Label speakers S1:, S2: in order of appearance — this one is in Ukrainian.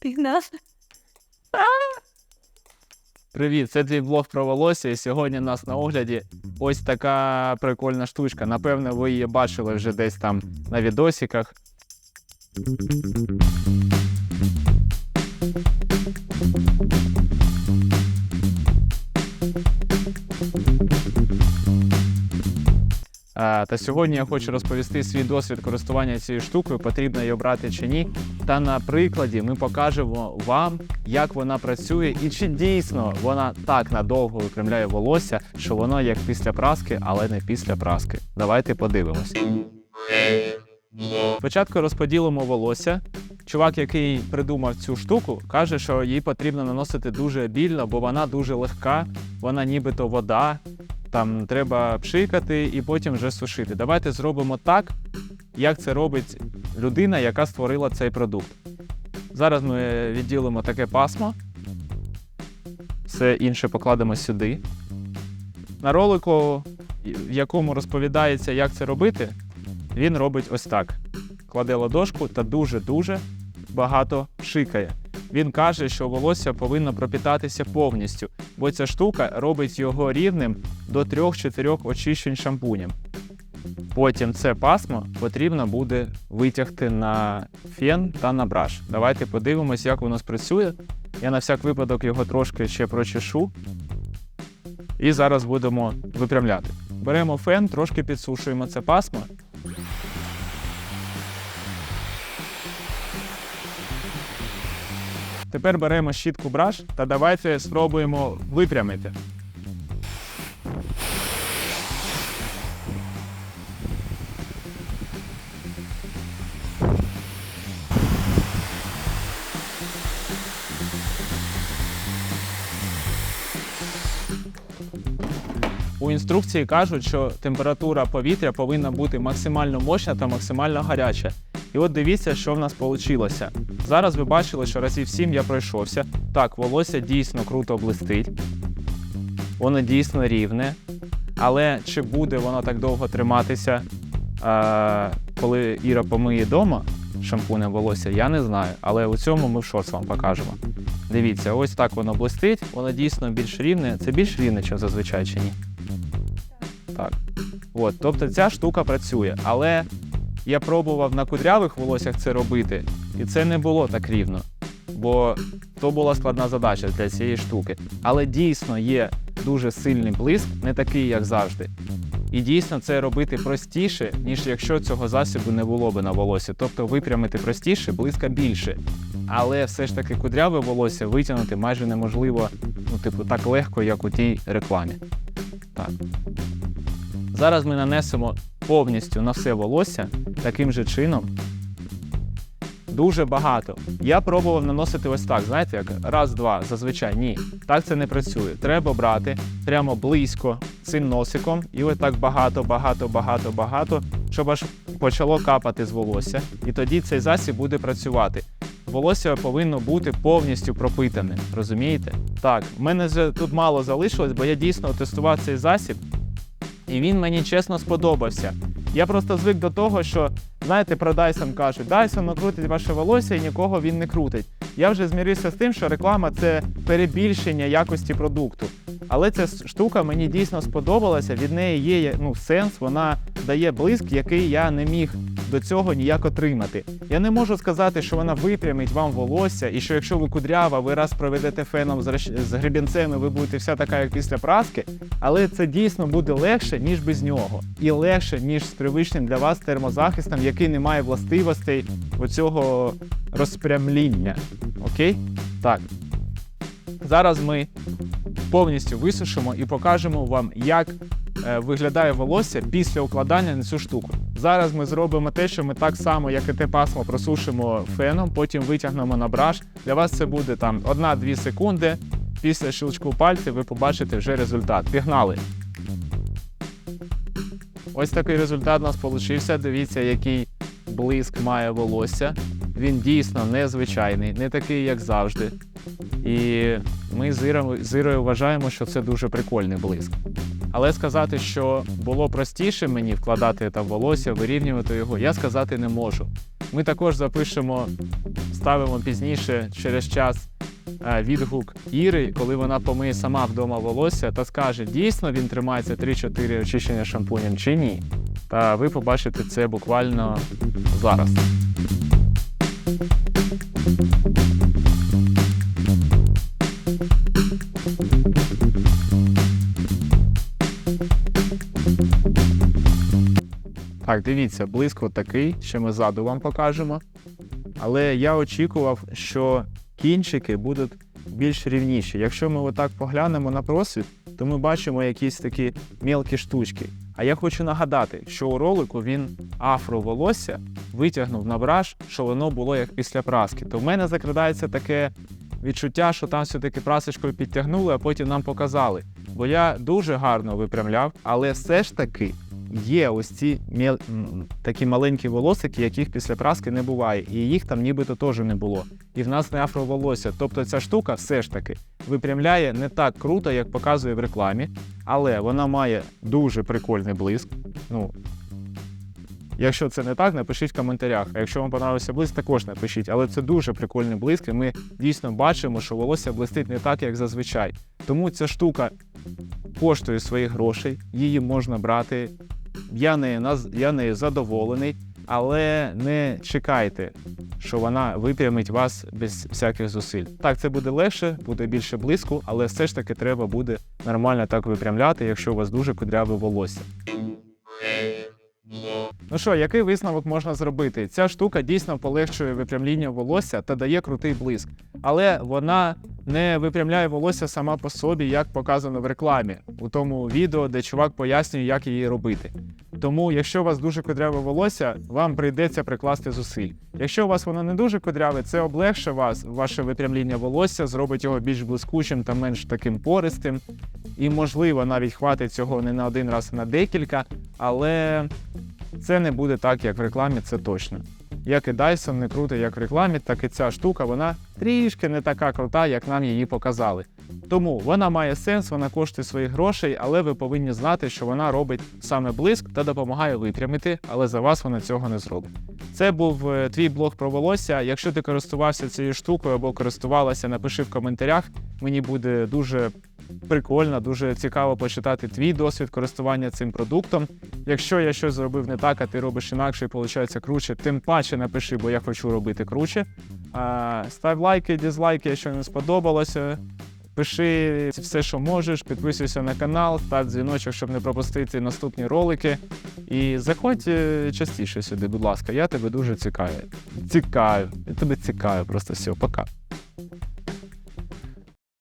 S1: Стигна.
S2: Привіт, це твій блог про волосся. І сьогодні у нас на огляді ось така прикольна штучка. Напевно, ви її бачили вже десь там на відосиках. Та сьогодні я хочу розповісти свій досвід користування цією штукою, потрібно її обрати чи ні. Та на прикладі ми покажемо вам, як вона працює і чи дійсно вона так надовго випрямляє волосся, що воно як після праски, але не після праски. Давайте подивимось. Спочатку розподілимо волосся. Чувак, який придумав цю штуку, каже, що її потрібно наносити дуже більно, бо вона дуже легка, вона нібито вода. Там треба пшикати і потім вже сушити. Давайте зробимо так, як це робить людина, яка створила цей продукт. Зараз ми відділимо таке пасмо. Все інше покладемо сюди. На ролику, в якому розповідається, як це робити, він робить ось так: кладе ладошку та дуже-дуже багато пшикає. Він каже, що волосся повинно пропітатися повністю, бо ця штука робить його рівним до 3-4 очищень шампунем. Потім це пасмо потрібно буде витягти на фен та на браш. Давайте подивимось, як воно спрацює. Я на всяк випадок його трошки ще прочешу. І зараз будемо випрямляти. Беремо фен, трошки підсушуємо це пасмо. Тепер беремо щітку браш та давайте спробуємо випрямити. У інструкції кажуть, що температура повітря повинна бути максимально мощна та максимально гаряча. І от дивіться, що в нас вийшло. Зараз ви бачили, що разів 7 я пройшовся. Так, волосся дійсно круто блистить. Воно дійсно рівне. Але чи буде воно так довго триматися, е, коли Іра помиє вдома шампунем волосся, я не знаю. Але у цьому ми в шорт вам покажемо. Дивіться, ось так воно блистить, воно дійсно більш рівне. Це більш рівне, ніж зазвичай чи ні? Так. От, тобто ця штука працює, але я пробував на кудрявих волоссях це робити, і це не було так рівно. Бо то була складна задача для цієї штуки. Але дійсно є дуже сильний блиск, не такий, як завжди. І дійсно це робити простіше, ніж якщо цього засобу не було би на волосі. Тобто випрямити простіше, блиска більше. Але все ж таки кудряве волосся витягнути майже неможливо, ну, типу, так легко, як у тій рекламі. Так. Зараз ми нанесемо повністю на все волосся таким же чином. Дуже багато. Я пробував наносити ось так, знаєте, як раз-два, зазвичай ні. Так це не працює. Треба брати прямо близько цим носиком, і ось так багато, багато, багато, багато, щоб аж почало капати з волосся. І тоді цей засіб буде працювати. Волосся повинно бути повністю пропитане, розумієте? Так, в мене тут мало залишилось, бо я дійсно тестував цей засіб, і він мені чесно сподобався. Я просто звик до того, що, знаєте, про Dyson кажуть, Dyson накрутить ваше волосся і нікого він не крутить. Я вже змірився з тим, що реклама це перебільшення якості продукту. Але ця штука мені дійсно сподобалася. Від неї є ну, сенс, вона дає блиск, який я не міг до цього ніяк отримати. Я не можу сказати, що вона випрямить вам волосся, і що якщо ви кудрява, ви раз проведете феном з гребінцем, і ви будете вся така, як після праски. Але це дійсно буде легше, ніж без нього. І легше, ніж з привичним для вас термозахистом, який не має властивостей оцього розпрямління. Окей? Так. Зараз ми повністю висушимо і покажемо вам, як е, виглядає волосся після укладання на цю штуку. Зараз ми зробимо те, що ми так само, як і те пасмо, просушимо феном, потім витягнемо на браш. Для вас це буде там 1-2 секунди. Після щелчку пальців ви побачите вже результат. Пігнали! Ось такий результат у нас вийшов. Дивіться, який блиск має волосся. Він дійсно незвичайний, не такий, як завжди. І ми з Ірою, вважаємо, що це дуже прикольний блиск. Але сказати, що було простіше мені вкладати там волосся, вирівнювати його, я сказати не можу. Ми також запишемо, ставимо пізніше через час е, відгук Іри, коли вона помиє сама вдома волосся та скаже, дійсно він тримається 3-4 очищення шампунем чи ні. Та ви побачите це буквально зараз. Так, дивіться, блиск такий, ще ми ззаду вам покажемо. Але я очікував, що кінчики будуть більш рівніші. Якщо ми отак поглянемо на просвіт, то ми бачимо якісь такі мелкі штучки. А я хочу нагадати, що у ролику він афроволосся витягнув на браш, що воно було як після праски. То в мене закрадається таке відчуття, що там все-таки прасочкою підтягнули, а потім нам показали. Бо я дуже гарно випрямляв, але все ж таки є ось ці мел... такі маленькі волосики, яких після праски не буває, і їх там нібито теж не було. І в нас не афроволосся. Тобто ця штука все ж таки випрямляє не так круто, як показує в рекламі, але вона має дуже прикольний блиск. Ну, Якщо це не так, напишіть в коментарях. А якщо вам подобався блиск, також напишіть. Але це дуже прикольний блиск, і ми дійсно бачимо, що волосся блистить не так, як зазвичай. Тому ця штука коштує своїх грошей, її можна брати. Я наз- я нею задоволений, але не чекайте, що вона випрямить вас без всяких зусиль. Так, це буде легше, буде більше блиску, але все ж таки треба буде нормально так випрямляти, якщо у вас дуже кудряве волосся. Ну що, який висновок можна зробити? Ця штука дійсно полегшує випрямління волосся та дає крутий блиск, але вона не випрямляє волосся сама по собі, як показано в рекламі, у тому відео, де чувак пояснює, як її робити. Тому, якщо у вас дуже кудряве волосся, вам прийдеться прикласти зусиль. Якщо у вас воно не дуже кудряве, це облегше вас, ваше випрямління волосся, зробить його більш блискучим та менш таким пористим. І, можливо, навіть хватить цього не на один раз, а на декілька, але це не буде так, як в рекламі, це точно. Як і Dyson не крутий, як в рекламі, так і ця штука, вона трішки не така крута, як нам її показали. Тому вона має сенс, вона коштує своїх грошей, але ви повинні знати, що вона робить саме блиск та допомагає випрямити, але за вас вона цього не зробить. Це був е, твій блог про волосся. Якщо ти користувався цією штукою або користувалася, напиши в коментарях. Мені буде дуже прикольно, дуже цікаво почитати твій досвід користування цим продуктом. Якщо я щось зробив не так, а ти робиш інакше і виходить круче, тим паче напиши, бо я хочу робити круче. А, став лайки, дізлайки, якщо не сподобалося. Пиши все, що можеш, підписуйся на канал, став дзвіночок, щоб не пропустити наступні ролики. І заходь е, частіше сюди, будь ласка, я тебе дуже цікавий. Цікаю. Я тебе цікаю, просто все, пока.